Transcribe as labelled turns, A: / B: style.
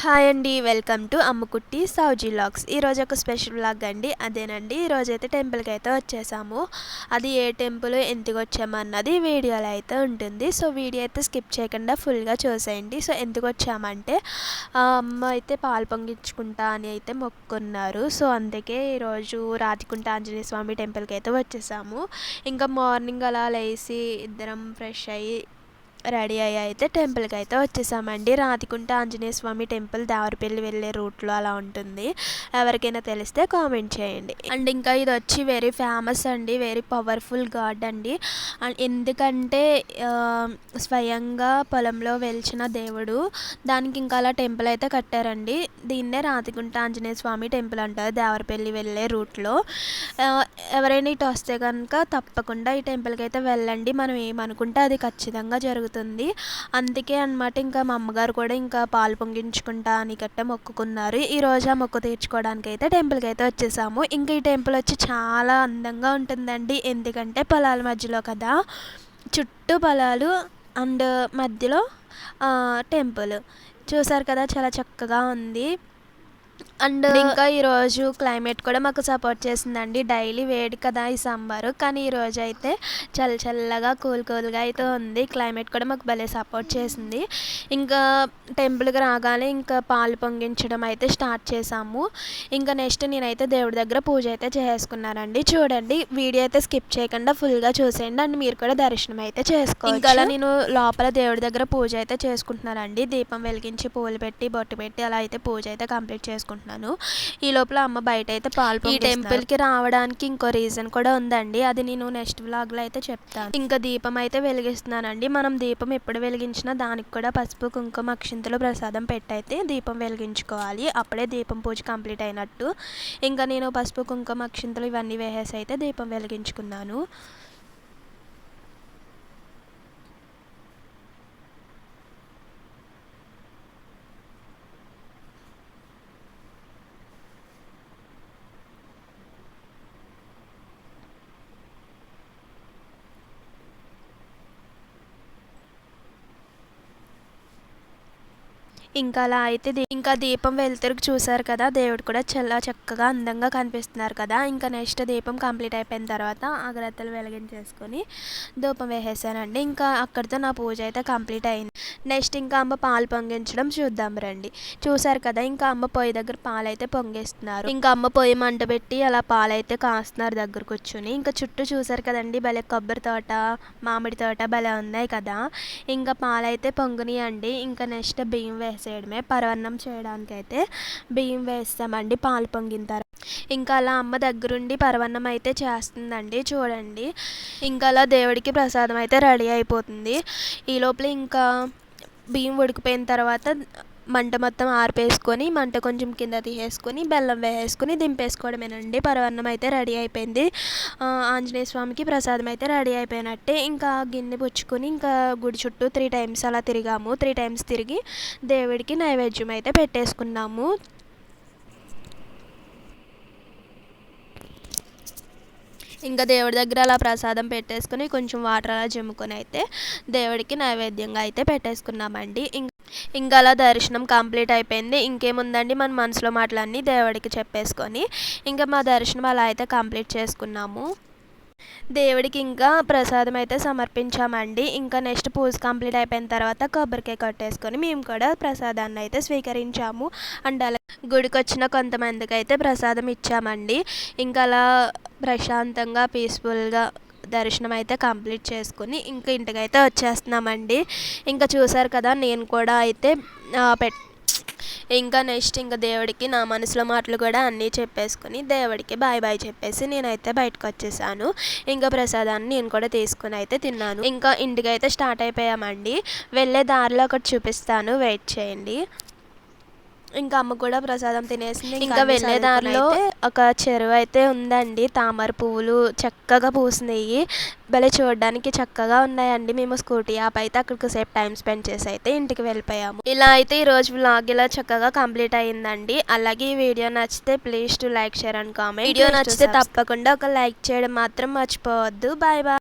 A: Hi అండి welcome to Ammukutti సౌజీ logs. ఈరోజు ఒక స్పెషల్ బ్లాగ్ అండి. అదేనండి ఈరోజు అయితే టెంపుల్కి అయితే వచ్చేసాము. అది ఏ టెంపుల్ ఎందుకు వచ్చామన్నది వీడియోలో అయితే ఉంటుంది. సో వీడియో అయితే స్కిప్ చేయకుండా ఫుల్గా చూసేయండి. సో ఎందుకు వచ్చామంటే అమ్మ అయితే పాలు పొంగించుకుంటా అని అయితే మొక్కున్నారు. సో అందుకే ఈరోజు రాతికుంట ఆంజనేయ స్వామి టెంపుల్కి అయితే వచ్చేసాము. ఇంకా మార్నింగ్ అలా లేచి ఇద్దరం ఫ్రెష్ అయ్యి రెడీ అయ్యి అయితే టెంపుల్కి అయితే వచ్చేసామండి. రాతికుంట ఆంజనేయ స్వామి టెంపుల్ దావరపల్లి వెళ్ళే రూట్లో అలా ఉంటుంది. ఎవరికైనా తెలిస్తే కామెంట్ చేయండి. అండ్ ఇంకా ఇది వచ్చి వెరీ ఫేమస్ అండి. వెరీ పవర్ఫుల్ గాడ్ అండి. అండ్ ఎందుకంటే స్వయంగా పొలంలో వెలిచిన దేవుడు దానికి ఇంకా అలా టెంపుల్ అయితే కట్టారండి. దీన్నే రాతికుంట ఆంజనేయ స్వామి టెంపుల్ అంటారు దేవరపల్లి వెళ్ళే రూట్లో ఎవరైనా ఇటు వస్తే కనుక తప్పకుండా ఈ టెంపుల్కి అయితే వెళ్ళండి. మనం ఏమనుకుంటే అది ఖచ్చితంగా జరుగుతుంది. అందుకే అన్నమాట ఇంకా మా అమ్మగారు కూడా ఇంకా పాలు పొంగించుకుంటా అని గట్ట మొక్కుకున్నారు. ఈ ఆ మొక్కు తీర్చుకోవడానికి అయితే టెంపుల్కి అయితే వచ్చేసాము. ఇంకా ఈ టెంపుల్ వచ్చి చాలా అందంగా ఉంటుందండి. ఎందుకంటే పొలాల మధ్యలో కదా. చుట్టూ పొలాలు అండ్ మధ్యలో టెంపుల్. చూసారు కదా చాలా చక్కగా ఉంది. అండ్ ఇంకా ఈరోజు క్లైమేట్ కూడా మాకు సపోర్ట్ చేసిందండి. డైలీ వేడి కదా ఈ సమ్మర్. కానీ ఈరోజు అయితే చల్ల చల్లగా కూల్ కూల్గా అయితే ఉంది. క్లైమేట్ కూడా మాకు భలే సపోర్ట్ చేసింది. ఇంకా టెంపుల్కి రాగానే ఇంకా పాలు పొంగించడం అయితే స్టార్ట్ చేసాము. ఇంకా నెక్స్ట్ నేనైతే దేవుడి దగ్గర పూజ అయితే చేసుకున్నానండి. చూడండి వీడియో అయితే స్కిప్ చేయకుండా ఫుల్గా చూసేయండి. అండ్ మీరు కూడా దర్శనం అయితే చేసుకోవచ్చు. ఇంకా అలా నేను లోపల దేవుడి దగ్గర పూజ అయితే చేసుకుంటున్నానండి. దీపం వెలిగించి పూలు పెట్టి బొట్టు పెట్టి అలా అయితే పూజ అయితే కంప్లీట్ చేసుకుంటున్నాను. ఈ లోపల అమ్మ బయట అయితే పాలు ఈ టెంపుల్కి రావడానికి ఇంకో రీజన్ కూడా ఉందండి. అది నేను నెక్స్ట్ వ్లాగ్లో అయితే చెప్తాను. ఇంకా దీపం అయితే వెలిగిస్తున్నానండి. మనం దీపం ఎప్పుడు వెలిగించినా దానికి కూడా పసుపు కుంకుమ అక్షింతలు ప్రసాదం పెట్టయితే దీపం వెలిగించుకోవాలి. అప్పుడే దీపం పూజ కంప్లీట్ అయినట్టు. ఇంకా నేను పసుపు కుంకుమ అక్షింతలు ఇవన్నీ వేసేసి అయితే దీపం వెలిగించుకున్నాను. ఇంకా అలా అయితే దీ- ఇంకా దీపం వెలుతురుకు చూసారు కదా దేవుడు కూడా చాలా చక్కగా అందంగా కనిపిస్తున్నారు కదా. ఇంకా నెక్స్ట్ దీపం కంప్లీట్ అయిపోయిన తర్వాత అగరత్తలు వెలిగించేసుకొని ధూపం వేసేసానండి. ఇంకా అక్కడితో నా పూజ అయితే కంప్లీట్ అయింది. నెక్స్ట్ ఇంకా అమ్మ పాలు పొంగించడం చూద్దాం రండి. చూసారు కదా ఇంకా అమ్మ పొయ్యి దగ్గర పాలు అయితే పొంగిస్తున్నారు. ఇంకా అమ్మ పొయ్యి మంట పెట్టి అలా పాలు అయితే కాస్తున్నారు దగ్గర కూర్చుని. ఇంకా చుట్టూ చూసారు కదండి భలే కొబ్బరి తోట మామిడి తోట భలే ఉన్నాయి కదా. ఇంకా పాలైతే పొంగునియండి. ఇంకా నెక్స్ట్ బియ్యం వేసేయడమే పరవన్నం చేయడానికి అయితే బియ్యం వేస్తామండి పాలు పొంగిన తర్వాత. ఇంకా అలా అమ్మ దగ్గరుండి పరవన్నం అయితే చేస్తుందండి చూడండి. ఇంకా అలా దేవుడికి ప్రసాదం అయితే రెడీ అయిపోతుంది. ఈ లోపల ఇంకా బియ్యం ఉడికిపోయిన తర్వాత మంట మొత్తం ఆర్పేసుకొని మంట కొంచెం కింద తీసేసుకొని బెల్లం వేసేసుకొని దింపేసుకోవడమేనండి. పరవన్నం అయితే రెడీ అయిపోయింది. ఆంజనేయ స్వామికి ప్రసాదం అయితే రెడీ అయిపోయినట్టే. ఇంకా గిన్నె పుచ్చుకొని ఇంకా గుడి చుట్టూ త్రీ టైమ్స్ అలా తిరిగాము. త్రీ టైమ్స్ తిరిగి దేవుడికి నైవేద్యం అయితే పెట్టేసుకున్నాము. ఇంకా దేవుడి దగ్గర అలా ప్రసాదం పెట్టేసుకొని కొంచెం వాటర్ అలా జమ్ముకొని అయితే దేవుడికి నైవేద్యంగా అయితే పెట్టేసుకున్నామండి. ఇం- ఇంకా అలా దర్శనం కంప్లీట్ అయిపోయింది. ఇంకేముందండి? మన మనసులో మాటలన్నీ దేవుడికి చెప్పేసుకొని ఇంకా మా దర్శనం అలా అయితే కంప్లీట్ చేసుకున్నాము. దేవుడికి ఇంకా ప్రసాదం అయితే సమర్పించామండి. ఇంకా నెక్స్ట్ పూజ కంప్లీట్ అయిపోయిన తర్వాత కొబ్బరికాయ కట్టేసుకొని మేము కూడా ప్రసాదాన్ని అయితే స్వీకరించాము. అండ్ అలా గుడికి వచ్చిన కొంతమందికి అయితే ప్రసాదం ఇచ్చామండి. ఇంకా అలా ప్రశాంతంగా పీస్ఫుల్గా దర్శనం అయితే కంప్లీట్ చేసుకుని ఇంకా ఇంటికైతే వచ్చేస్తున్నామండి. ఇంకా చూసారు కదా నేను కూడా అయితే పెట్ ఇంకా నెక్స్ట్ ఇంకా దేవుడికి నా మనసులో మాటలు కూడా అన్నీ చెప్పేసుకుని దేవుడికి బాయ్ బాయ్ చెప్పేసి నేనైతే బయటకు వచ్చేసాను. ఇంకా ప్రసాదాన్ని నేను కూడా తీసుకుని అయితే తిన్నాను. ఇంకా ఇంటికి అయితే స్టార్ట్ అయిపోయామండి. వెళ్ళే దారిలో ఒకటి చూపిస్తాను. వెయిట్ చేయండి. ఇంకా అమ్మ కూడా ప్రసాదం తినేసింది. ఇంకా వెళ్ళే దారిలో ఒక చెరువు అయితే ఉందండి. తామర పువ్వులు చక్కగా పూసినాయి. భలే చూడడానికి చక్కగా ఉన్నాయండి. మేము స్కూటీ యాప్ అయితే అక్కడికి సేపు టైం స్పెండ్ చేసి అయితే ఇంటికి వెళ్ళిపోయాము. ఇలా అయితే ఈ రోజు వ్లాగ్ ఇలా చక్కగా కంప్లీట్ అయ్యిందండి. అలాగే ఈ వీడియో నచ్చితే please to like share and comment. Video నచ్చితే తప్పకుండా ఒక లైక్ చేయడం మాత్రం మర్చిపోవద్దు. Bye bye.